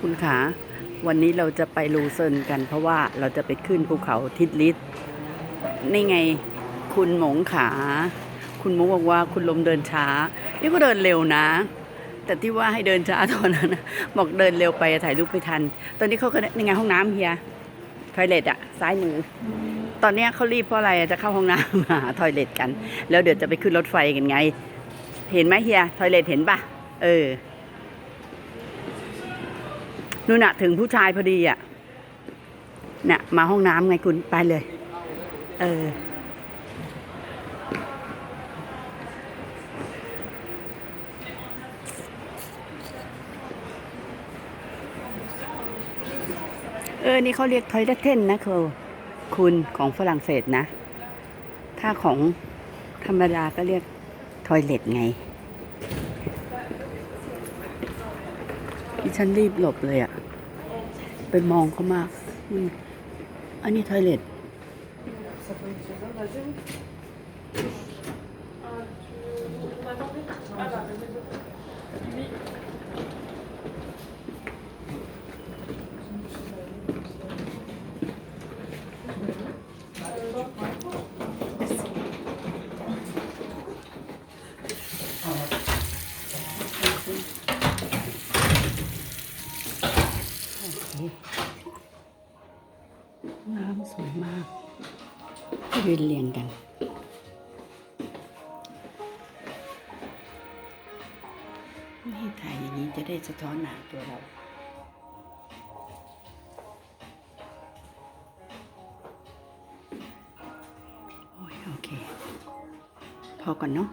คุณขาวันนี้เราจะไปลูเซินกัน เพราะว่าเราจะไปขึ้นภูเขาทิดลิสนี่ไงคุณหมงขา คุณหมงบอกว่าคุณลมเดินช้า นี่ก็เดินเร็วนะ แต่ที่ว่าให้เดินช้าตอนนั้นนะบอกเดินเร็วไปถ่ายรูปไม่ทัน ตอนนี้เขาก็นี่ไงห้องน้ำเฮียทอยเลทอะซ้ายมือ ตอนนี้เขารีบเพราะอะไรจะเข้าห้องน้ำหาทอยเลทกัน แล้วเดี๋ยวจะไปขึ้นรถไฟกันไง เห็นไหมเฮียทอยเลทเห็นปะเออ นู่นน่ะ ถึงผู้ชายพอดีอะน่ะ มาห้องน้ำไงคุณไปเลย เออ เออ นี่เขาเรียกทอยเลทเทนนะคือคุณของฝรั่งเศสนะ ถ้าของธรรมดาก็เรียกทอยเลทไง ดิฉันรีบหลบเลยอะไปมองเขามาก อันนี้ทอยเลท น้ำสวยมากยืนเรียงกัน นี่ถ่ายอย่างนี้จะได้สะท้อนหนาตัวเราโอ้ยโอเค พอก่อนเนาะ